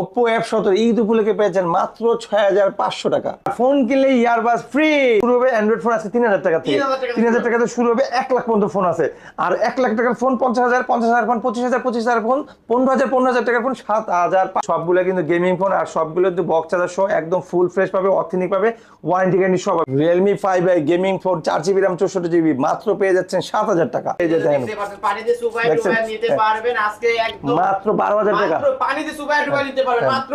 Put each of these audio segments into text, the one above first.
Oppo F সতেরো ঈদ উপলক্ষে পেয়েছেন মাত্র ছয় হাজার পাঁচশো টাকা। ফোন কিনলে ইয়ারবাস ফ্রি শুরু হবে অ্যান্ড্রয়েড ফোন আছে তিন হাজার টাকা থেকে। তিন হাজার টাকাতে শুরু হবে এক লাখ পর্যন্ত ফোন আছে। আর এক লাখ টাকার ফোন পঞ্চাশ হাজার পঞ্চাশ হাজার ফোন পঁচিশ হাজার পঁচিশ হাজার ফোন পনেরো হাজার পনেরো হাজার টাকার ফোন সাত হাজার সবগুলো কিন্তু গেমিং ফোন আর সবগুলো কিন্তু বক্স চার্জার সহ একদম ফুল ফ্রেশ পাবে অথেন্টিক পাবে ওয়ারেন্টি গ্যারান্টি সব Realme five I gaming phone চার জিবি রাম চৌষট্টি জিবি মাত্র পেয়ে যাচ্ছেন সাত হাজার টাকা। এই যে দেখেন। দেখতে পাচ্ছেন, পানিতে সুপার দেখছেন? ডুবাই নিতে হ্যাঁ। মাত্র বারো হাজার টাকা। পারবেন হ্যাঁ। মাত্র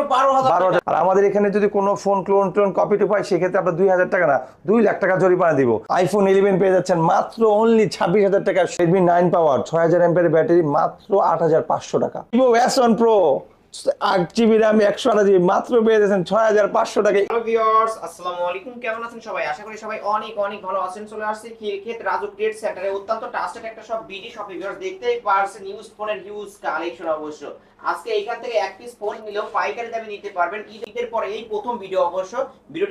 আর আমাদের এখানে যদি কোনো ফোন ক্লোন টোন কপি টু পাই সেক্ষেত্রে আপনার দুই হাজার টাকা না দুই লাখ টাকা জরিমানা দিব। আইফোন ইলেভেন পেয়ে যাচ্ছেন মাত্র অনলি ছাব্বিশ হাজার টাকা। রেডমি নাইন পাওয়ার ছয় হাজার এম্পের ব্যাটারি মাত্র আট হাজার পাঁচশো টাকা। প্রো অবশ্য।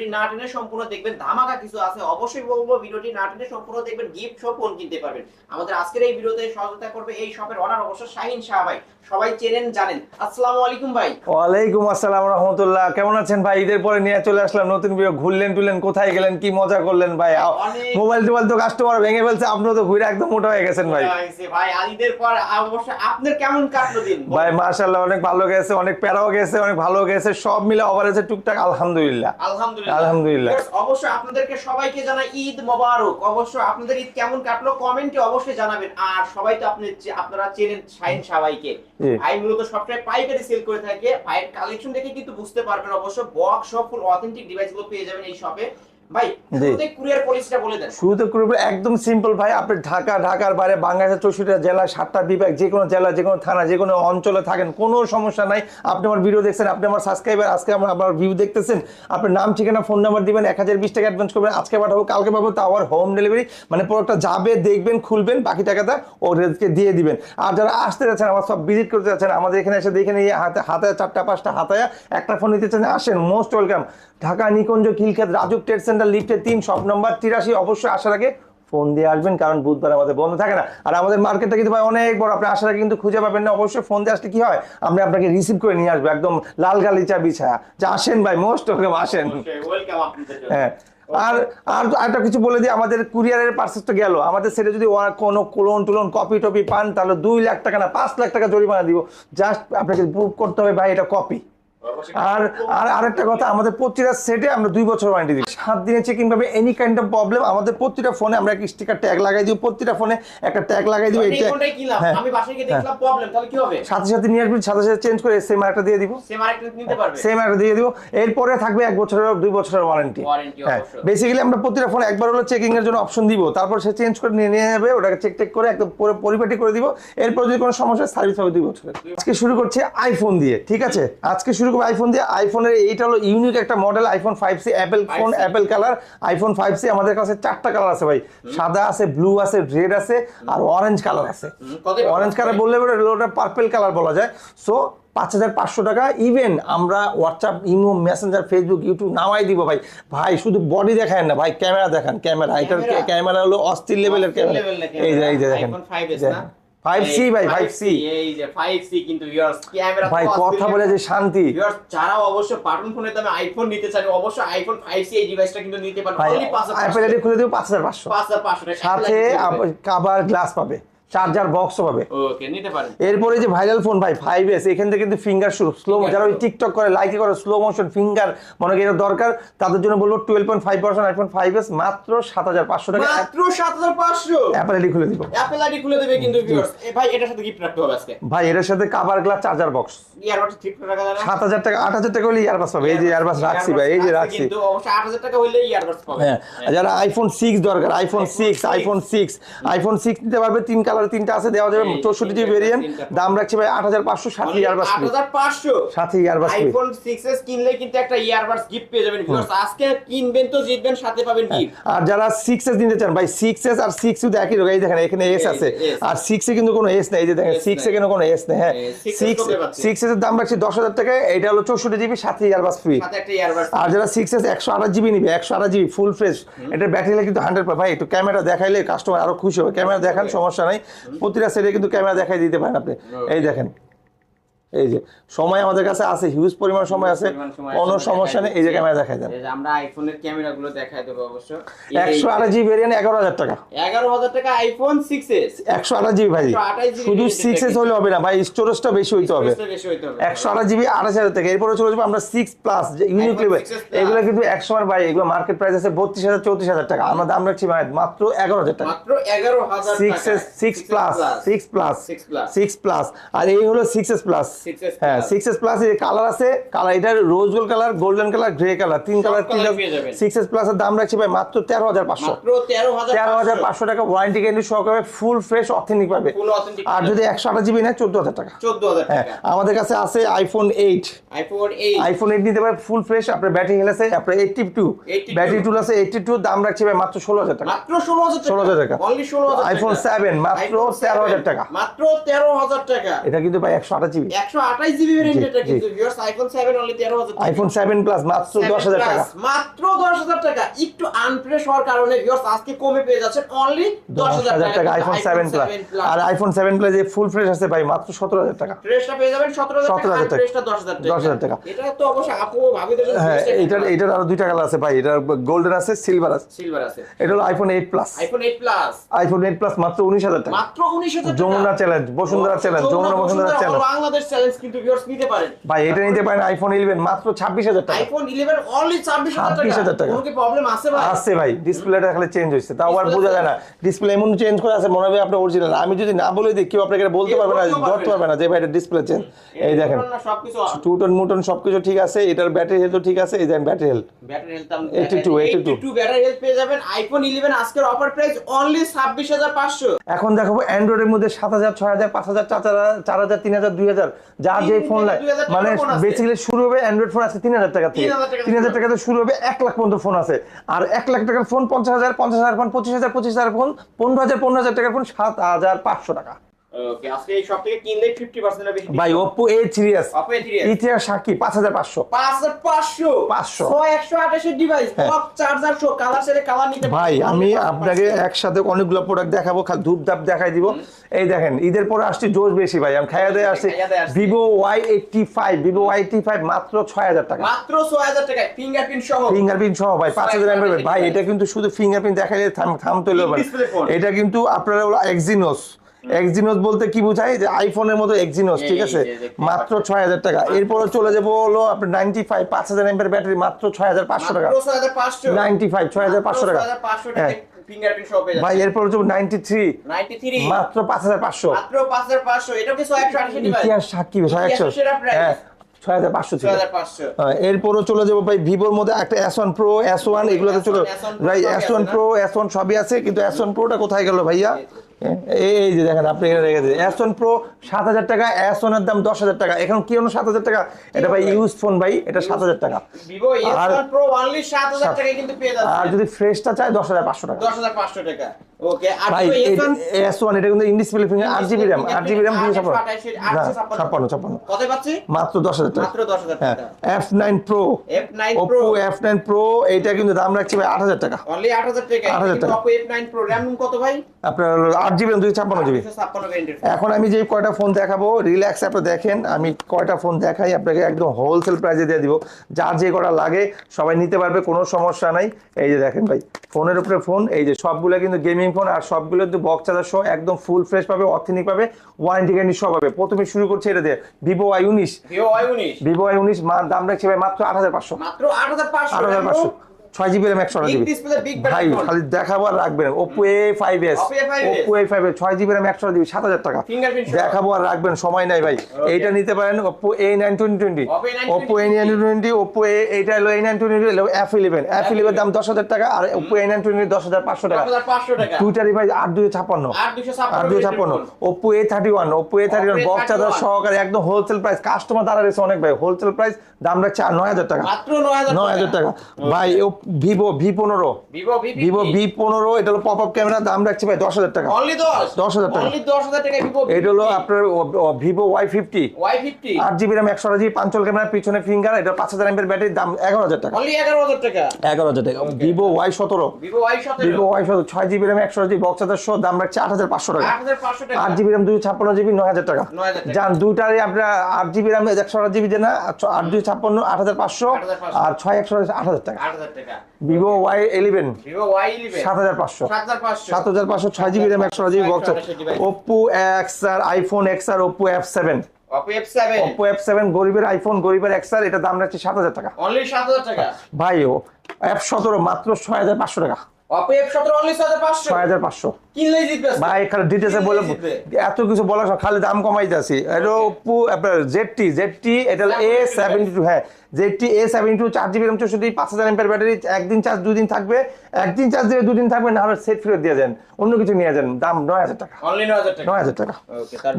না সম্পূর্ণ দেখবেন। ধামাকা কিছু আছে। অবশ্যই বলব, ভিডিওটি না টেনে সম্পূর্ণ দেখবেন। গিফট সহ ফোন কিনতে পারবেন। আমাদের আজকের এই ভিডিওতে সহযোগিতা করবে এই শপের অনার অবশ্য শাহিন শাহ সবাই চেনেন, জানেন। আসসালামু ভাই। ওয়ালাইকুম আসসালাম রহমতুল্লাহ। কেমন আছেন ভাই? ঈদের পরে নিয়ে চলে আসলাম নতুন ভিডিও ঘুরলেন টুরলেন কোথায় গেলেন কি মজা করলেন ভাই? মোবাইল টোবাইল তো কাস্টমার ভেঙে ফেলছে আপনিও তো ঘুরে একদম মোটা হয়ে গেছেন ভাই। ভাই আলিদের পর অবশ্য আপনার কেমন কাটলো দিন? ভাই মাশাআল্লাহ অনেক ভালো গেছে অনেক প্যারাও গেছে অনেক ভালো গেছে সব মিলে ওভারেজে টুকটাক আলহামদুলিল্লাহ। আলহামদুলিল্লাহ। আলহামদুলিল্লাহ। Yes, আপনাদেরকে সবাইকে জানাই ঈদ মোবারক। অবশ্য আপনাদের ঈদ কেমন কাটলো কমেন্টে অবশ্যই জানাবেন। আর সবাই তো আপনি আপনারা চেনেন শাহিন সবাইকে। ভাই মূলত সবটাই পাইকারি সেল করে থাকে। ভাইয়ের কালেকশন দেখে কিন্তু বুঝতে পারবেন অবশ্য বক্স সব ফুল অথেন্টিক ডিভাইসগুলো পেয়ে যাবেন এই শপে ভাই কুরিয়ার পলিসিটা বলে দেন। শুরুতে করব একদম সিম্পল ভাই আপনি ঢাকা ঢাকার বাইরে বাংলাদেশের চৌষট্টি জেলা সাতটা বিভাগ যে কোনো জেলা যে কোনো থানা যে কোনো অঞ্চলে থাকেন কোনো সমস্যা নাই। আপনি আমার ভিডিও দেখছেন আপনি আমার সাবস্ক্রাইবার আজকে আমার আমার ভিউ দেখতেছেন আপনার নাম ঠিকানা ফোন নাম্বার দিবেন এক হাজার বিশ টাকা অ্যাডভান্স করবেন আজকে পাঠাবো কালকে পাবো তা আবার হোম ডেলিভারি মানে প্রোডাক্টটা যাবে দেখবেন খুলবেন বাকি টাকাটা ও রেজকে দিয়ে দিবেন। আর যারা আসতে যাচ্ছেন আমার সব ভিজিট করতে যাচ্ছেন আমাদের এখানে এসে দেখে নিয়ে হাতে হাতায় চারটা পাঁচটা হাতায় একটা ফোন নিতে চান আসেন most welcome Dhaka Nikunja Khilkhet Rajuk trade centre লিফটে তিন শপ নম্বর তিরাশি অবশ্যই আসার আগে ফোন দিয়ে আসবেন কারণ বুধবার আমাদের বন্ধ থাকে না। আর আমাদের মার্কেটটা কিন্তু ভাই অনেক বড় আপনি আসার আগে কিন্তু খুঁজে পাবেন না। অবশ্যই ফোন দিয়ে আসলে কি হয় আমরা আপনাকে রিসিভ করে নিয়ে আসব একদম লাল গালিচা বিছায়া। যে আসেন ভাই মোস্ট ওয়েলকাম আসেন। হ্যাঁ আর আর একটা কিছু বলে দিই আমাদের কুরিয়ারের পার্সেস তো গেল। আমাদের সেটা যদি কোনো কোলন টুলন কপি টপি পান তাহলে দুই লাখ টাকা না পাঁচ লাখ টাকা জরিমানা দিব। জাস্ট আপনাকে প্রুভ করতে হবে ভাই এটা কপি আর আর আরেকটা কথা আমাদের প্রতিটা সেটে আমরা দুই বছর ওয়ারেন্টি দিই সাত দিনে চেকিং পাবে এনি কাইন্ড অফ প্রবলেম আমাদের প্রতিটা ফোনে আমরা একটা স্টিকার ট্যাগ লাগাই দিব প্রতিটা ফোনে একটা ট্যাগ লাগাই দিব এই এটা হ্যাঁ। আমি বাসায় গিয়ে দেখলাম প্রবলেম তাহলে কি হবে? সাথে সাথে নিয়ে আসবি সাথে সাথে চেঞ্জ করে সেম একটা দিয়ে দিব। সেম আরেকটা নিতে পারবে? সেম একটা দিয়ে দিব। এরপরে থাকবে এক বছরের দুই বছরের ওয়ারেন্টি হ্যাঁ। বেসিক্যালি আমরা প্রতিটা ফোন একবার হলো চেকিং এর জন্য অপশন দিব তারপর সে চেঞ্জ করে নিয়ে নিয়ে যাবে ওটাকে চেক টেক করে একদম পুরো পরিপাটি করে দিব। এরপর যদি কোনো সমস্যা সার্ভিস হবে দুই বছরের। আজকে শুরু করছি আইফোন দিয়ে ঠিক আছে? আজকে শুরু করব আইফোন দিয়ে আইফোনের এইটা হলো ইউনিক একটা model iPhone five C Apple phone Apple colour iPhone five C আমাদের কাছে চারটা কালার আছে ভাই। সাদা আছে ব্লু আছে রেড আছে আর অরেঞ্জ কালার আছে। অরেঞ্জ কালার বললে ওটা পার্পেল কালার বলা যায়। সো পাঁচ হাজার পাঁচশো টাকা ইভেন আমরা WhatsApp imo Messenger Facebook YouTube নামাই দিব ভাই। ভাই শুধু বডি দেখায় না ভাই ক্যামেরা দেখান ক্যামেরা এটার ক্যামেরা? হলো অস্থির লেভেলের ক্যামেরা এই যে এই যে। দেখেন। iPhone 5s না? ফাইভ সি ভাই ফাইভ সি এই যে 5C কিন্তু ভিউয়ার্স ক্যামেরা ভাই কথা বলে যে শান্তি। ভিউয়ার্স যারা অবশ্য পাটন ফোনের দামে আইফোন নিতে চান অবশ্যই আইফোন 5C এই ডিভাইসটা কিন্তু নিতে ভাই অনলি 5500 এটি খুলে হাজার পাঁচশো। 5500 সাথে কাবার গ্লাস পাবে। চার্জার বক্সও পাবে। ওকে নিতে পারেন। এরপরে যে ভাইরাল ফোন ভাই ফাইভ এস এখান থেকে কিন্তু ফিঙ্গার শুরু স্লো যারা ওই টিকটক করে লাইক করে স্লো মোশন ফিঙ্গার মনে করি এটা দরকার তাদের জন্য বলব twelve point five percent iPhone five S মাত্র সাত হাজার পাঁচশো টাকা। মাত্র 7500 অ্যাপেল আইডি খুলে দিব। অ্যাপল আইডি খুলে দেবে কিন্তু ভিউয়ার্স ভাই এটার সাথে গিফট রাখতে হবে আজকে। ভাই এটার সাথে কাভার গ্লাস চার্জার বক্স রাখা যাবে না? সাত হাজার টাকা আট হাজার টাকা হলে ইয়ারবাস পাবে। এই যে ইয়ারবাস রাখছি ভাই এই যে রাখছি কিন্তু অবশ্যই 8000 টাকা হইলে ইয়ারবাডস পাবে। হ্যাঁ যারা আইফোন সিক্স দরকার iPhone six iPhone six iPhone six নিতে পারবে তিন কালার তিনটা আছে দেওয়া যাবে চৌষট্টি জিবি ভেরিয়েন্ট দাম রাখছি ভাই আট হাজার পাঁচশো সাথে ইয়ারবাস ফ্রি 8500 সাথে ইয়ারবাস আইফোন 6s কিনলে কিন্তু একটা ইয়ারবাডস গিফট পেয়ে যাবেন আজকে কিনবেন তো জিতবেন সাথে পাবেন গিফট আর যারা সিক্স এস নিতে চান ভাই সিক্স এস আর সিক্স ইউ একই এই দেখেন এখানে এস আছে। আর সিক্স এ কিন্তু কোনো এস নেই এই যে দেখেন সিক্স এ। কিন্তু কোনো এস নেই হ্যাঁ। সিক্স সিক্স এস এর দাম রাখছি দশ হাজার টাকা এটা হলো চৌষট্টি জিবি সাথে ইয়ারবাস ফ্রি আর যারা সিক্স এস একশো আঠাশ জিবি নিবে একশো আঠাশ জিবি ফুল ফ্রেশ এটা ব্যাটারি কিন্তু হান্ড্রেড ভাই একটু ক্যামেরা দেখাইলে কাস্টমার আরও খুশি হবে। ক্যামেরা দেখান সমস্যা নাই। প্রতিটা সেটে কিন্তু ক্যামেরা দেখাই দিতে পারেন আপনি। এই দেখেন। এই যে সময় আমাদের কাছে আছে হিউজ পরিমাণ সময় আছে। কোনো সমস্যা নেই এই যে ক্যামেরা দেখাই দেন। আমরা আইফোনের ক্যামেরাগুলো দেখাই দেবো অবশ্য। একশো আঠাশ জিবি ভেরিয়েন্ট এগারো হাজার টাকা। এগারো হাজার টাকা আইফোন সিক্স এস একশো আঠাশ জিবি ভাই শুধু সিক্স এস হলে হবে না ভাই স্টোরেজটা বেশি হইতে হবে। বেশি হইতে হবে। একশো আঠাশ জিবি আঠাশ হাজার টাকা। এরপরে চলে যাব আমরা সিক্স প্লাস যে ইউনিক লেভেল এগুলো কিন্তু একশো আর ভাই এগুলো মার্কেট প্রাইস আছে বত্রিশ হাজার চৌত্রিশ হাজার টাকা। আমরা দাম রাখছি ভাই মাত্র এগারো হাজার টাকা। মাত্র এগারো হাজার six S six plus six plus. Six plus আর এই হলো সিক্স এস প্লাস 6s হ্যাঁ। সিক্স এস প্লাস এর কালার আছে। কালার এটার rose gold colour golden colour grey colour তিন কালার তিন। সিক্স এস প্লাস এর দাম রাখছি ভাই মাত্র তেরো হাজার পাঁচশো। তেরো হাজার পাঁচশো। টাকা ওয়ারেন্টি গ্যারেন্টি সহকারে ফুল ফ্রেশ অথেন্টিক পাবে। আর যদি একশো আঠাশ জিবি নেয় চোদ্দ হাজার টাকা। চোদ্দ হাজার হ্যাঁ আমাদের কাছে আছে iPhone eight iPhone eight iPhone eight নিতে পারে ফুল ফ্রেশ আপনার ব্যাটারি হেল আছে আপনার এইটটি টু ব্যাটারি টুল আছে এইটটি টু দাম রাখছি ভাই মাত্র ষোলো হাজার টাকা। মাত্র ষোলো হাজার টাকা। 16,000 টাকা। অনলি ষোলো হাজার iPhone 7 মাত্র 13,000 টাকা। মাত্র তেরো হাজার টাকা। এটা কিন্তু ভাই একশো আঠাশ জিবি একশো আঠাশ জিবি ভ্যারিয়েন্ট জি, এটা জি। কিন্তু ভিউয়ার্স আইফোন সেভেন অনলি তেরো হাজার টাকা। আইফোন সেভেন প্লাস মাত্র 7 দশ হাজার plus, টাকা। মাত্র দশ হাজার টাকা। একটু আনফ্রেশ হওয়ার কারণে ভিউয়ার্স আজকে কমে পেয়ে যাচ্ছেন অনলি দশ হাজার টাকা। আইফোন সেভেন প্লাস আর আইফোন সেভেন প্লাস যে ফুল ফ্রেশ আছে ভাই মাত্র সতেরো হাজার টাকা। ফ্রেশটা পেয়ে যাবেন সতেরো হাজার টাকা 17,000 টাকা। ফ্রেশটা দশ হাজার টাকা। 10,000 টাকা। এটা তো অবশ্যই আপু ভাবিদের জন্য হ্যাঁ এটার এটার আরও দুইটা কালার আছে ভাই। এটা গোল্ডেন আছে সিলভার আছে। সিলভার আছে। এটা হলো iPhone eight plus iPhone eight plus iPhone eight plus মাত্র উনিশ হাজার টাকা। মাত্র উনিশ হাজার Jamuna challenge Bashundhara challenge Jamuna Bashundhara challenge Bangladesh challenge কিন্তু ভিউয়ার্স নিতে পারেন। ভাই এটা নিতে পারেন আইফোন 11 মাত্র 26000 টাকা। আইফোন 11 অনলি 26000 টাকা। কোনো কি প্রবলেম আছে ভাই? আছে ভাই ডিসপ্লেটা খালি চেঞ্জ হইছে তাও আর বোঝা যায় না। ডিসপ্লে এমন চেঞ্জ করে আছে মনে হবে আপনি অরিজিনাল আমি যদি না বলে দিই কেউ আপনাকে বলতে পারবে না ধরতে পারবে না যে ভাই এটা ডিসপ্লে চেঞ্জ এই দেখেন টুটন মুটন সবকিছু ঠিক আছে এটার ব্যাটারি হেলথ ঠিক আছে এই দেখেন battery health battery health 82 82 battery health পেয়ে যাবেন। আইফোন 11 আজকের অফার প্রাইস অনলি 26500 এখন দেখাবো অ্যান্ড্রয়েডের মধ্যে 7000 6000 5000 4000 4000 3000 2000 যার যে ফোন লাগে মানে বেসিক্যালি শুরু হবে অ্যান্ড্রয়েড ফোন আছে তিন হাজার টাকা থেকে। 3,000 টাকা তিন হাজার টাকাতে শুরু হবে এক লাখ পর্যন্ত ফোন আছে। আর এক লাখ টাকার ফোন পঞ্চাশ হাজার পঞ্চাশ হাজার ফোন পঁচিশ হাজার পঁচিশ হাজার ফোন পনেরো হাজার পনেরো হাজার টাকার ফোন সাত হাজার পাঁচশো টাকা। ওকে আজকে এই সব থেকে কিনলে 50% বেশি ভাই ওপো এ সিরিয়াস অপো এ3 ইতিহাস সাক্ষী পাঁচ হাজার পাঁচশো। 5500 500 128 ডিভাইস হ্যাঁ। চার্জার শো কালার সেরে কালার নিতে ভাই আমি আপনাকে একসাথে অনেকগুলো প্রোডাক্ট দেখাবো খালি ধূপ দেখাই দিব। এই দেখেন ঈদের পরে আসছি জোশ বেশি ভাই। আমি খাইয়া দিয়ে আসছি। ভিভো ওয়াই এইটটি ফাইভ মাত্র ছয় হাজার টাকা। মাত্র 6000 টাকায় ফিঙ্গারপ্রিন্ট সহ। ফিঙ্গারপ্রিন্ট সহ ভাই পাঁচ হাজার এমএর ভাই এটা কিন্তু শুধু ফিঙ্গারপ্রিন্ট দেখাইলে থাম থাম phone। এটা কিন্তু আপনার হলো এক্সিনোস এক্সিনোস বলতে কি বোঝায় যে আইফোনের মতো এক্সিনোস ঠিক আছে? মাত্র ছয় হাজার টাকা। এরপরে চলে যাব হলো আপনার নাইনটি ফাইভ পাঁচ হাজার এমপের ব্যাটারি মাত্র ছয় হাজার পাঁচশো টাকা। মাত্র 6500 নাইনটি ফাইভ ছয় হাজার পাঁচশো টাকা। হ্যাঁ। ভাই এরপরে নাইনটি থ্রি মাত্র পাঁচ হাজার পাঁচশো। মাত্র 5500 এটা কি 128 ডিভাইস ইতিহাস সাক্ষী ছয় একশো। হ্যাঁ ছয় হাজার পাঁচশো ছিল। 6500 হ্যাঁ, এরপরও চলে যাব ভাই ভিভোর মধ্যে একটা S one pro S one এগুলোতে চলে ভাই S one pro S one সবই আছে কিন্তু এস ওয়ান প্রোটা কোথায় গেল ভাইয়া? এই যে দেখেন আপনি এখানে ওয়ান প্রো সাত হাজার টাকা ওয়ানের দাম দশ হাজার টাকা। এখন কি সাত হাজার টাকা? এটা ভাই ইউজ ফোন ভাই এটা সাত হাজার টাকা। আর- S1 Pro অনলি 7000 টাকায় কিন্তু পেয়ে আর যাচ্ছেন যদি ফ্রেশটা চাই দশ হাজার পাঁচশো টাকা। 10500 টাকা। ওকে আর ভাই ভিভো S1 এস ওয়ান এটা কিন্তু ইনডিসপ্লে ফিঙ্গার আট জিবি র্যাম আট জিবি র্যাম দুশো ছাপ্পান্ন। 828 না, ছাপ্পান্ন। ছাপ্পান্ন কত পাচ্ছি? মাত্র দশ হাজার টাকা। মাত্র 10000 টাকা। F nine pro F9 Oppo F nine pro এইটা কিন্তু দাম রাখছি ভাই আট হাজার টাকা। অনলি 8000 টাকা 8,000 টাকা। Oppo F9 Pro RAM কত ভাই? আপনার আট জিবি দুই ছাপ্পান্ন জিবি। এখন আমি যে কয়টা ফোন দেখাবো রিল্যাক্স আপনি দেখেন আমি কয়টা ফোন দেখাই আপনাকে একদম হোলসেল প্রাইসে দিয়ে দিব। যার যে কটা লাগে সবাই নিতে পারবে কোনো সমস্যা নাই। এই যে দেখেন ভাই ফোনের উপরে ফোন এই যে সবগুলো কিন্তু গেমিং ফোন আর সবগুলো কিন্তু বক্স চার্জার সহ একদম ফুল ফ্রেশ পাবে অথেনিক পাবে ওয়ারেন্টি গ্যারান্টি সব পাবে। প্রথমে শুরু করছে এটা দিয়ে ভিভো আই উনিশ। ভিভো Y19 ভিভো আই উনিশ দাম রাখছে ভাই মাত্র আট হাজার পাঁচশো। মাত্র 8500 আট হাজার পাঁচশো। ছয় জিবি র্যাম একশো জিবি ভাই খালি দেখাবো আর রাখবেন Oppo A five S Oppo A5s Oppo A five S ছয় জিবি র্যাম একশো জিবি সাত হাজার টাকা দেখাবো আর রাখবেন সময় নাই ভাই এইটা নিতে পারেন Oppo A nine twenty twenty Oppo A9 Oppo A nine twenty Oppo A এইটা হলো A nine twenty F eleven F eleven দাম দশ হাজার টাকা আর ওপো এ নাইন টোয়েন্টি দশ হাজার পাঁচশো টাকা 8500 টাকা টুইটারি ভাই আট দুই ছাপ্পান্ন আর 256 আট দুই ছাপ্পান্ন Oppo A thirty one Oppo A thirty one box charger A31 সহকারে একদম হোলসেল প্রাইস কাস্টমার দ্বারা রয়েছে অনেক ভাই হোলসেল প্রাইস দাম রাখছে নয় হাজার টাকা মাত্র 9000 নয় হাজার টাকা ভাই ভিভো ভি পনেরো। ভিভো ভি পনেরো এটা হলো পপ আপ ক্যামেরা দাম রাখছি ভাই দশ হাজার টাকা। অনলি 10 10,000 টাকা। অনলি 10000 টাকা এটা হলো আপনার ভিভো ওয়াই ফিফটি Y50 আট জিবি র্যাম একশো জিবি পাঁচল ক্যামেরা পিছনে ফিঙ্গার এটা পাঁচ হাজার এমপের ব্যাটারির দাম এগারো হাজার টাকা। অনলি 11000 টাকা। এগারো হাজার টাকা। ভিভো ওয়াই সতেরো। ভিভো Y17 ভিভো ওয়াই সতেরো ছয় জিবি র্যাম একশো জিবি বক্স হাজার দাম রাখছে আট হাজার পাঁচশো টাকা। আট জিবি র্যাম দুশো ছাপ্পান্ন জিবি নয় হাজার টাকা। যান দুটারই আপনার আট জিবি র্যাম একশো আট জিবি দেনা আট দুই ছাপ্পান্ন আট হাজার পাঁচশো আর ছয় একশো আট হাজার টাকা। 8000 টাকা। Vivo Y eleven Vivo Y11 সাত হাজার পাঁচশো। 7500 সাত হাজার পাঁচশো ছয় জিবি র্যাম একশো GB box 128 Oppo X R iPhone X R F seven Oppo F7 Oppo F seven গরিবের আইফোন গরিবের এক্স আর এটা দাম রাখছে সাত হাজার টাকা। অনলি 7000 টাকা। ভাই ও এফ সতেরো মাত্র ছয় হাজার পাঁচশো টাকা। Oppo F17 অনলি 7500 ছয় হাজার পাঁচশো। কিনলেই জিতবে। আজকে। ভাই এখানে ডিটেলসে বলে জিতবে। এত কিছু বলার খালি দাম কমাইতে আছি। এটা ওপ্পো আপনার জেড টি এটা এ সেভেন্টি টু হ্যাঁ। জেড এ সেভেন্টি টু চার জিবি চৌষট্টি পাঁচ হাজার এমপের ব্যাটারি একদিন চার্জ দুদিন থাকবে। একদিন চার্জ দিলে দুদিন থাকবে না হলে সেট ফেরত দিয়ে যান অন্য কিছু নিয়ে যান দাম নয় হাজার টাকা। অনলি 9000 টাকা। নয় হাজার টাকা।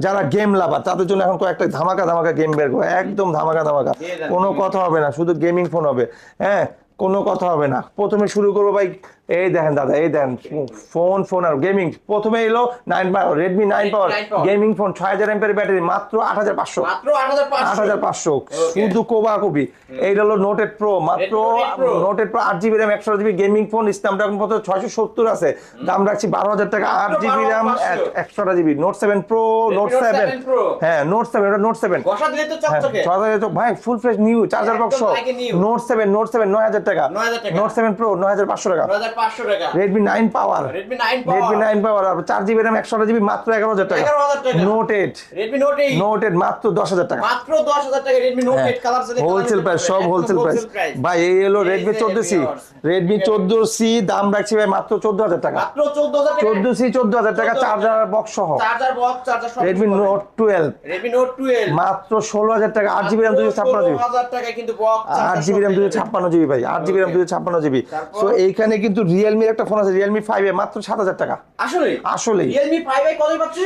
যারা গেম লাভার তাদের জন্য এখন কয়েকটা ধামাকা ধামাকা গেম বের করে একদম ধামাকা ধামাকা। কোনো কথা হবে না শুধু গেমিং ফোন হবে। হ্যাঁ কোনো কথা হবে না। প্রথমে শুরু করব ভাই এই দেখেন দাদা এই দেখেন ফোন ফোন আর গেমিং প্রথমে এলো nine power Redmi nine power gaming phone ছয় হাজার এমপের ব্যাটারি মাত্র আট হাজার পাঁচশো। আট হাজার পাঁচশো। শুধু কোবা কবি এইটা হলো নোটেড প্রো মাত্র। নোটেড প্রো আট জিবি র্যাম একশো জিবি গেমিং ফোন স্ন্যাপড্রাগন কত ছয়শো সত্তর আছে। দাম রাখছি বারো হাজার টাকা আট জিবি র্যাম 12,500 একশোটা GB note seven pro note seven হ্যাঁ নোট সেভেন ওটা নোট সেভেন তো ভাই full fresh new charger box note seven note seven নয় হাজার টাকা। নোট সেভেন প্রো নয় হাজার পাঁচশো টাকা। 9500 টাকা। Redmi nine power Redmi 9 Redmi nine power চার জিবি র্যাম একশো জিবি মাত্র এগারো হাজার টাকা। 11,000 টাকা। Note eight Redmi Note 8 note eight মাত্র দশ হাজার টাকা। মাত্র 10000 টাকা Redmi Note 8 colour wholesale price সব হোলসেল প্রাইস ভাই এই হলো রেডমি চোদ্দ সি রেডমি চোদ্দ সি দাম রাখছি ভাই মাত্র চোদ্দ হাজার টাকা। মাত্র 14000 টাকা। চোদ্দ সি চোদ্দ হাজার টাকা 14,000 চার্জার বক্স সহ। চার্জার বক্স চার্জার সব Redmi note twelve Redmi Note 12 মাত্র ষোলো হাজার টাকা আট জিবি র্যাম দুশো ছাপ্পান্ন জিবি 16000 টাকা কিন্তু বক্স আট জিবি র্যাম দুশো ছাপ্পান্ন জিবি ভাই আট জিবি র্যাম দুশো ছাপ্পান্ন জিবি? সো এইখানে কিন্তু রিয়েলমির একটা ফোন আছে রিয়েলমি ফাইভ মাত্র সাত হাজার টাকা। আসলে? আসলেই। Realme 5 এ কতই পাচ্ছি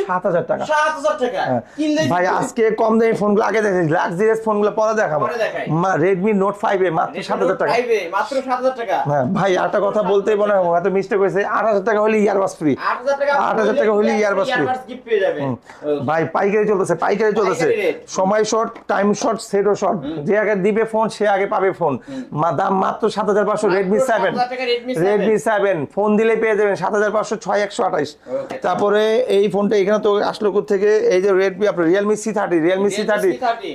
টাকা। 7000 টাকা। হ্যাঁ। কিনলে ভাই আজকে কম দামি ফোনগুলো আগে লাক্সারিয়াস ফোনগুলো পরে দেখাবো। এ মাত্র সাত হাজার টাকা। মাত্র 7000 টাকা। হ্যাঁ ভাই একটা কথা বলতেই মনে হয় হয়তো মিস্টেক হয়েছে আট হাজার টাকা হলে ইয়ারবাস ফ্রি 8000 টাকা 8,000 টাকা হলে। গিফট পেয়ে যাবেন ভাই পাইকারি চলতেছে পাইকারি চলতেছে। সময় শর্ট টাইম শর্ট সেটও শর্ট যে আগে দিবে ফোন সে আগে পাবে ফোন মা- দাম মাত্র সাত হাজার পাঁচশো রেডমি সেভেন 7,000 টাকা Redmi 7 রেডমি সেভেন ফোন দিলে পেয়ে যাবেন সাত হাজার পাঁচশো ছয় একশো আঠাইশ তারপরে এই ফোনটা এখানে তো আসলো থেকে এই যে রেডমি আপনার Realme C thirty Realme C thirty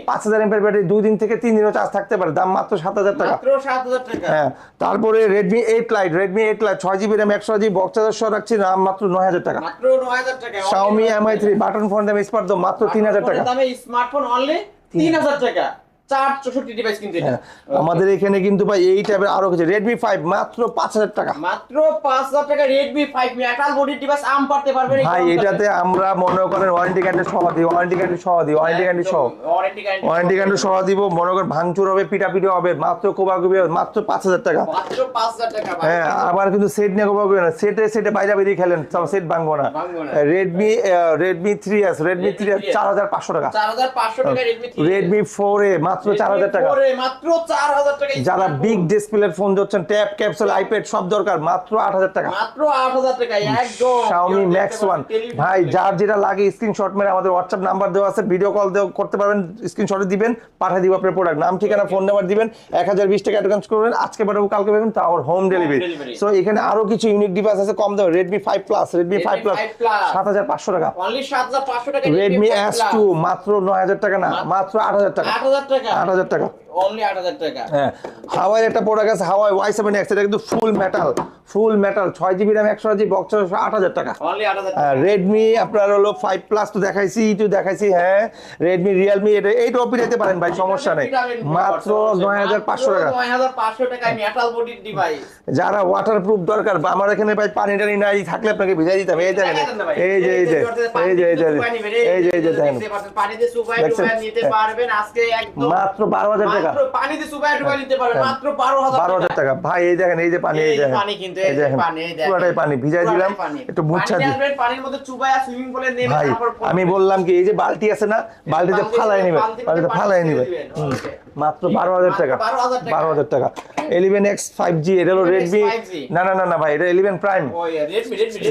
পাঁচ হাজার এমপের ব্যাটারি দুই দিন থেকে তিন দিনও চার্জ থাকতে পারে। দাম মাত্র সাত হাজার টাকা। মাত্র 7000 টাকা। হ্যাঁ তারপরে Redmi eight lite Redmi eight lite ছয় জিবি র্যাম একশো জিবি বক্স চার্জার সহ রাখছি দাম মাত্র নয় হাজার টাকা। মাত্র 9000 টাকা। Xiaomi Mi three button phone দাম স্মার্ট দাম মাত্র তিন হাজার টাকা। স্মার্টফোন অনলি 3000 টাকা। 464 ডিভাইস কিনতে হ্যাঁ, আমাদের এখানে কিন্তু ভাই এই টাইপের আরও কিছু রেডমি ফাইভ মাত্র পাঁচ হাজার টাকা। মাত্র 5000 টাকা Redmi 5 মেটাল বডি ডিভাইস আম পারতে পারবেন ভাই এটাতে আমরা মনে করেন ওয়ারেন্টি গ্যারান্টি সহ দিই ওয়ারেন্টি গ্যারান্টি সহ দিই ওয়ারেন্টি গ্যারান্টি সহ। ওয়ারেন্টি গ্যারান্টি ওয়ারেন্টি গ্যারান্টি সহ। দিব মনে করেন ভাঙচুর হবে পিটাপিটি হবে মাত্র কোবাকুবি হবে মাত্র পাঁচ হাজার টাকা। মাত্র 5000 টাকা হ্যাঁ আবার কিন্তু সেট নিয়ে কোবাকুবি না। সেটে সেটে বাইরে খেলেন সব সেট ভাঙবো না। Redmi Redmi three S Redmi three S 3S চার হাজার পাঁচশো টাকা। 4500 টাকা Redmi 3 রেডমি ফোর এ মাত্র চার হাজার টাকা। মাত্র 4000 টাকা যারা বিগ ডিসপ্লের ফোন যাচ্ছেন ট্যাব ক্যাপসুল আইপ্যাড সব দরকার মাত্র আট হাজার টাকা। মাত্র 8000 টাকা একদম। Xiaomi কেউ Max দেখতে 1 পাচ্ছেন, television ভাই যার যেটা লাগে স্ক্রিনশট মেরে আমাদের হোয়াটসঅ্যাপ নাম্বার দেওয়া আছে ভিডিও কল করতে পারবেন স্ক্রিনশটে দিবেন পাঠিয়ে দিব আপনার প্রোডাক্ট নাম ঠিকানা ফোন নাম্বার দিবেন এক হাজার বিশ টাকা অ্যাডভান্স করবেন আজকে পাঠাবো কালকে পাবেন তাও হোম ডেলিভারি সো এখানে আরও কিছু ইউনিক ডিভাইস আছে কম দামে Redmi five plus Redmi five plus সাত হাজার পাঁচশো টাকা। অনলি 7500 টাকা রেডমি 5 এস টু মাত্র নয় হাজার টাকা না মাত্র আট হাজার টাকা। 8000 টাকা। আট হাজার টাকা। অনলি 8000 টাকা হ্যাঁ হাওয়াই একটা প্রোডাক্ট আছে হাওয়াই ওয়াই সেভেন এক্স এটা কিন্তু ফুল মেটাল ফুল মেটাল ছয় জিবি র্যাম একশো জিবি বক্স আট হাজার টাকা অনলি 8000 টাকা রেডমি আপনার হলো ফাইভ প্লাস তো দেখাইছি টু দেখাইছি হ্যাঁ রেডমি রিয়েলমি এটা এইটাও পেতে পারেন ভাই সমস্যা নেই মাত্র নয় হাজার পাঁচশো টাকা 9500 টাকায় মেটাল বডির ডিভাইস যারা ওয়াটার প্রুফ দরকার বা আমার এখানে ভাই পানি টানি নাই থাকলে আপনাকে ভিজাই দিতাম এই দেখেন এই যে এই যে এই যে এই যে এই যে এই যে দেখেন? নিতে পারবেন আজকে একদম মাত্র বারো হাজার টাকা টাকা। মাত্র পানিতে চুবাই ডুবাই নিতে পারবেন। মাত্র বারো হাজার বারো হাজার টাকা। ভাই এই দেখেন এই যে পানি এই এই দেখেন। পানি কিন্তু, এই এই দেখেন পানি, এই দেখেন। পুরোটাই পানি। ভিজাই দিলাম একটু মুচ্ছা দিই পানির মধ্যে চুবাইয়া সুইমিং পুলে নেমে ভাই তারপর আমি বললাম কি এই যে বালতি আছে না বালতিতে ফালাই নিবে বালতিতে ফালাই নিবে। মাত্র বারো হাজার টাকা। 12,000 টাকা। বারো হাজার টাকা। এলিভেন এক্স ফাইভ জি এটা হলো 11X রেডমি না না না না ভাই এটা eleven prime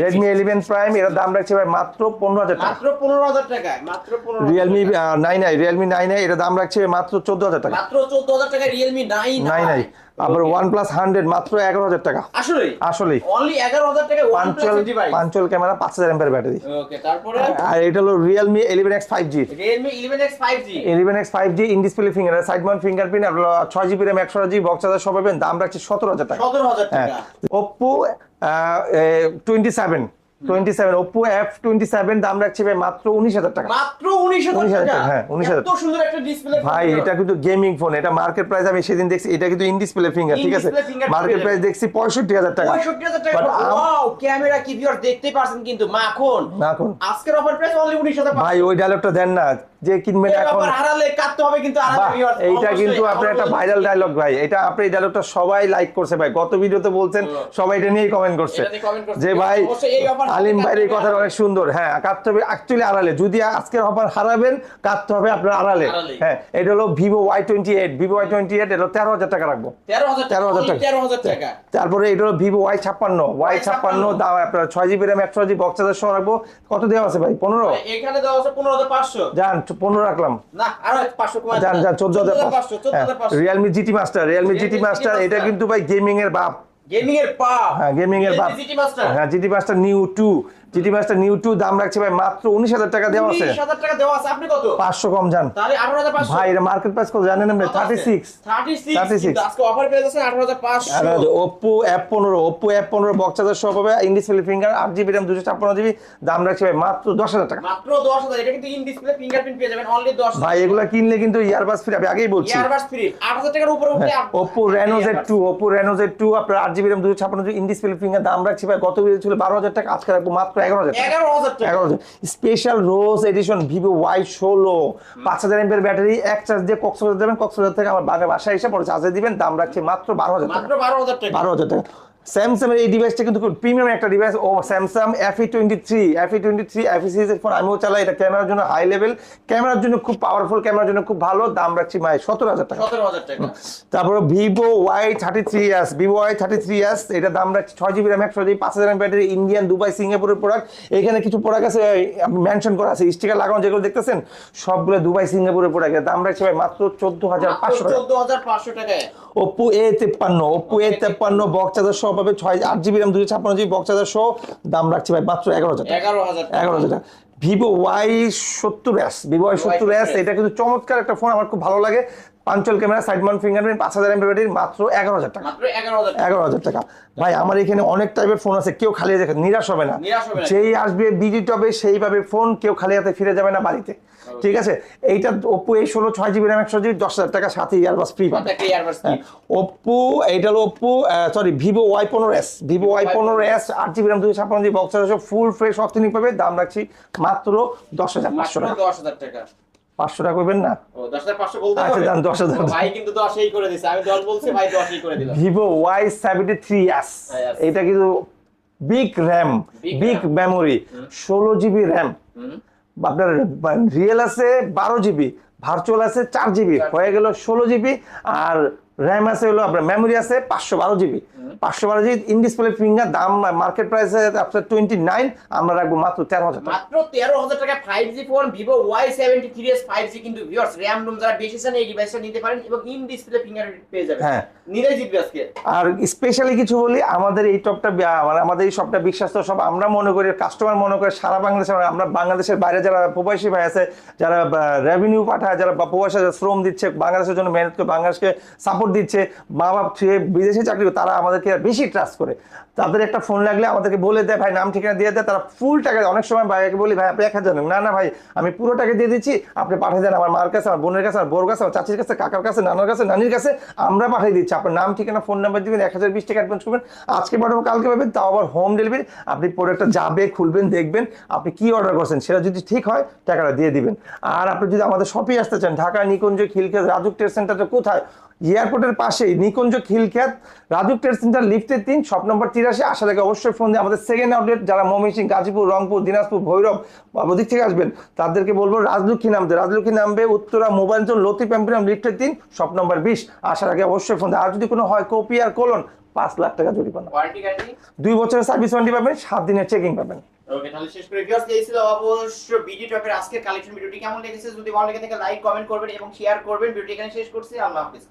Redmi eleven prime এর দাম রাখছে ভাই মাত্র পনেরো হাজার টাকা। মাত্র পনেরো হাজার টাকা মাত্র Realme nine i Realme nine i এর দাম রাখছে মাত্র চোদ্দ হাজার টাকা। মাত্র চোদ্দ হাজার টাকা রিয়েলমি নাইন নাইন আই আবার ওয়ান প্লাস হান্ড্রেড মাত্র এগারো হাজার টাকা। আসলে আসলেই। অনলি এগারো হাজার টাকা পাঞ্চল পাঞ্চল ক্যামেরা পাঁচ হাজার এমপের ব্যাটারি। ওকে তারপরে? আর এটা হলো Realme eleven X five G Realme eleven X five G eleven X five G in display finger side mount fingerprint আপনার ছয় জিবি র্যাম একশো জিবি বক্স চার্জার সব পাবেন। দাম রাখছে সতেরো হাজার টাকা। সতেরো হাজার টাকা। Oppo twenty seven twenty seven Oppo F twenty seven দাম রাখছে ভাই মাত্র উনিশ হাজার টাকা। মাত্র উনিশ হাজার টাকা? হ্যাঁ, 19,000 এত সুন্দর একটা ডিসপ্লে ভাই এটা কিন্তু গেমিং ফোন এটা মার্কেট প্রাইস আমি সেদিন দেখছি এটা কিন্তু ইন ডিসপ্লে ফিঙ্গার ঠিক আছে? মার্কেট প্রাইস দেখছি পঁয়ষট্টি হাজার টাকা। পঁয়ষট্টি হাজার টাকা। ওয়াও ক্যামেরা কি ভিউয়ার দেখতে পারছেন কিন্তু। মাখন। মাখন। আজকের অফার প্রাইস অনলি উনিশ হাজার ভাই ওই ডায়লগটা দেন না। যে কিনবেন এখন হারালে কাটতে হবে কিন্তু এইটা কিন্তু আপনার একটা ভাইরাল ডায়লগ ভাই। এটা আপনি এই ডায়লগটা সবাই লাইক করছে ভাই। গত ভিডিওতে বলছেন সবাই এটা নিয়েই কমেন্ট করছে। যে ভাই আলিম ভাইয়ের এই কথাটা অনেক সুন্দর। হ্যাঁ কাটতে হবে। অ্যাকচুয়ালি আড়ালে যদি আজকের অফার হারাবেন কাটতে হবে আপনার আড়ালে। হ্যাঁ এটা হলো Vivo Y twenty eight Vivo Y twenty eight এটা তেরো হাজার টাকা রাখব। তেরো হাজার টাকা তেরো হাজার টাকা। তারপরে এটা হলো ভিভো ওয়াই ছাপ্পান্ন। ওয়াই ছাপ্পান্ন। দাম আপনার ছয় জিবি র্যাম একশো জিবি বক্স সহ রাখব। কত দেওয়া আছে ভাই? পনেরো? এখানে দেওয়া আছে পনেরো হাজার পাঁচশো। যান পনেরো রাখলাম। পাঁচশো যান যান চোদ্দ হাজার পাঁচশো পাঁচশো Realme GT master Realme GT master এটা কিন্তু ভাই গেমিং এর বাপ। গেমিং এর বাপ। হ্যাঁ গেমিং এর বাপ। হ্যাঁ GT master new two GT master new two দাম রাখছে ভাই মাত্র উনিশ হাজার টাকা দেওয়া আছে। পাঁচশো কম যান। ভাই এটা মার্কেট প্রাইস কত জানেন আপনি? থার্টি সিক্স থার্টি 36 সিক্স আজকে অফার পেয়ে যাচ্ছে আঠারো হাজার পাঁচশো। ওপ্পো অ্যাপ পনেরো ওপ্পো অ্যাপ পনেরো বক্স চার্জার সহ পাবে। ইন্ডিসপ্লে ফিঙ্গার আট জিবি র্যাম দুশো ছাপ্পান্ন জিবি দাম রাখছে ভাই মাত্র দশ হাজার টাকা। মাত্র দশ হাজার। এটা কিন্তু ইন ডিসপ্লে ফিঙ্গারপ্রিন্ট পেয়ে যাবেন অনলি দশ ভাই এগুলা কিনলে কিন্তু ইয়ারবাস ফ্রি আমি আগেই বলছি। ইয়ারবাস ফ্রি আট হাজার টাকার উপরে উঠলে up- Oppo Reno Z two Oppo Reno Z two আপনার আট জিবি র্যাম দুশো ছাপ্পান্ন জিবি ইন্ডিসপ্লে ফিঙ্গার দাম রাখছি ভাই গত ছিল বারো হাজার টাকা আজকে রাখব মাত্র এগারো হাজার এগারো হাজার special rose edition Vivo Y ষোলো। পাঁচ হাজার এমপের ব্যাটারি এক চার্জ দিয়ে কক্সবাজার দেবেন কক্সবাজার থেকে আমার বাসায় এসে পরে চার্জে দিবেন। দাম রাখছে মাত্র বারো হাজার টাকা। মাত্র বারো হাজার টাকা। বারো হাজার টাকা। স্যামসাং এর এই ডিভাইসটা কিন্তু খুব প্রিমিয়াম একটা ডিভাইস ও Samsung F twenty three F twenty three F সিরিজের ফোন আমিও চালাই এটা ক্যামেরার জন্য হাই লেভেল ক্যামেরার জন্য খুব পাওয়ারফুল ক্যামেরার জন্য খুব ভালো। দাম রাখছি মাই সতেরো হাজার টাকা। সতেরো হাজার টাকা। তারপরে Vivo Y thirty three S Vivo Y thirty three S এটা দাম রাখছি ছয় জিবি র্যাম একশো জিবি পাঁচ হাজার ব্যাটারি ইন্ডিয়ান দুবাই সিঙ্গাপুরের প্রোডাক্ট এখানে কিছু প্রোডাক্ট আছে মেনশন করা আছে। স্টিকার লাগানো যেগুলো দেখতেছেন সবগুলো দুবাই সিঙ্গাপুরের প্রোডাক্ট দাম রাখছি ভাই মাত্র চোদ্দ হাজার পাঁচশো টাকা। চোদ্দ হাজার পাঁচশো টাকা ওপো এ তেপ্পান্ন ওপো এ তেপ্পান্ন বক্স চার্জার সহ পাবে ছয় আট জিবি র্যাম দুশো ছাপ্পান্ন জিবি বক্স চার্জার সহ। দাম রাখছি ভাই মাত্র এগারো হাজার টাকা। এগারো হাজার টাকা। এগারো হাজার টাকা। ভিভো ওয়াই সত্তর এস ভিভো ওয়াই সত্তর এস এটা কিন্তু চমৎকার একটা ফোন আমার খুব ভালো লাগে। Punch hole camera side mount fingerprint পাঁচ হাজার এমপি ব্যাটারি মাত্র এগারো হাজার টাকা। এগারো হাজার টাকা। ভাই আমার এখানে অনেক টাইপের ফোন আছে কেউ খালি হাতে নিরাশ হবে না। হবে। যেই আসবে বিজি টবে সেইভাবে ফোন কেউ খালি হাতে ফিরে যাবে না বাড়িতে। ঠিক আছে? এইটা ওপো এই ষোলো ছয় জিবি র্যাম একশো জিবি দশ হাজার টাকা সাথে ইয়ারবাস ফ্রি পাবে। ফ্রি ওপ্পো এইটা হলো ওপ্পো সরি ভিভো ওয়াই পনেরো এস ভিভো ওয়াই পনেরো এস আট জিবি র্যাম দুশো ছাপ্পান্ন GB box full fresh authentic পাবে। দাম রাখছি মাত্র দশ হাজার পাঁচশো টাকা। দশ হাজার টাকা। পাঁচশো টাকা করবেন না? আচ্ছা, Vivo Y seventy three S এটা কিন্তু বিগ র্যাম বিগ মেমোরি ষোলো জিবি র্যাম। আপনার রিয়েল আছে বারো জিবি ভার্চুয়াল আছে চার জিবি হয়ে গেল ষোলো জিবি আর র্যাম আছে হলো আপনার মেমোরি আছে পাঁচশো বারো জিবি পাঁচশো বারো জিবি ইন ডিসপ্লে ফিঙ্গার দাম মার্কেট প্রাইস আপনার টোয়েন্টি নাইন আমরা রাখব মাত্র তেরো হাজার মাত্র তেরো হাজার টাকা five G phone Vivo Y seventy three S five G কিন্তু ভিউয়ার্স র্যাম রুম যারা বেশি চান এই ডিভাইসটা নিতে পারেন এবং ইন ডিসপ্লে ফিঙ্গার পেয়ে যাবেন। হ্যাঁ। নিরাই জিতবে আজকে। আর স্পেশালি কিছু বলি আমাদের এই টপটা মানে আমাদের এই সবটা বিশ্বাস সব আমরা মনে করি কাস্টমার মনে করে সারা বাংলাদেশে আমরা বাংলাদেশের বাইরে যারা প্রবাসী ভাই আছে যারা রেভিনিউ পাঠায় যারা প্রবাসে শ্রম দিচ্ছে বাংলাদেশের জন্য মেহনত করে বাংলাদেশকে সাপোর্ট দিচ্ছে মা বাপ ছুঁয়ে বিদেশে চাকরি তারা আমাদেরকে বেশি ট্রাস্ট করে। তাদের একটা ফোন লাগলে আমাদেরকে বলে দেয়, ভাই, নাম ঠিকানা দিয়ে দেয়। তারা ফুল টাকা অনেক সময় ভাইকে বলি, ভাই, আপনি এক হাজার। না না, ভাই, আমি পুরো টাকা দিয়ে দিচ্ছি। আপনি পাঠিয়ে দেন আমার মার কাছে, আমার বোনের কাছে, আমার বোর কাছে, আমার চাচির কাছে, কাকার কাছে, নানার কাছে, নানির কাছে, আমরা পাঠিয়ে দিচ্ছি। আপনার নাম, ঠিকানা ফোন নাম্বার দিবেন, এক হাজার বিশ টাকা অ্যাডভান্স করবেন। আজকে পাঠাবো, কালকে পাবেন, তাও আবার হোম ডেলিভারি আপনি প্রোডাক্টটা যাবে, খুলবেন, দেখবেন, আপনি কি অর্ডার করছেন, সেটা যদি ঠিক হয়, টাকাটা দিয়ে দিবেন। আর আপনি যদি আমাদের শপে আসতে চান, ঢাকা, নিকুঞ্জ খিলখ্যাত রাজুক ট্রেড সেন্টারটা কোথায়? এয়ারপোর্টের পাশেই নিকুঞ্জ খিলখ্যাত রাজুক ট্রেড সেন্টার লিফটের তিন শপ নম্বর তিরাশি। আসার আগে অবশ্যই ফোন দিয়ে আমাদের সেকেন্ড আউটলেট যারা ময়মনসিংহ গাজীপুর রংপুর দিনাজপুর ভৈরব ওদিক থেকে আসবেন তাদেরকে বলব রাজলক্ষ্মী নামতে। রাজলক্ষ্মী নামবে উত্তরা মোবাইল জোন লতি প্যাম্পিরাম লিফটের তিন শপ নম্বর বিশ। আসার আগে অবশ্যই ফোন আর যদি কোনো হয় কপি আর কোলন পাঁচ লাখ টাকা জরিমানা। দুই বছরের সার্ভিস ওয়ারেন্টি পাবেন সাত দিনের চেকিং পাবেন। ওকে তাহলে শেষ করে ভিউয়ার্স এই ছিল অবশ্য বিডি টপের আজকের কালেকশন ভিডিওটি কেমন লেগেছে? যদি ভালো লেগে থাকে লাইক কমেন্ট করবেন এবং শেয়ার করবেন। ভিডিওটি এখানে শেষ করছি। আল্লাহ হাফেজ।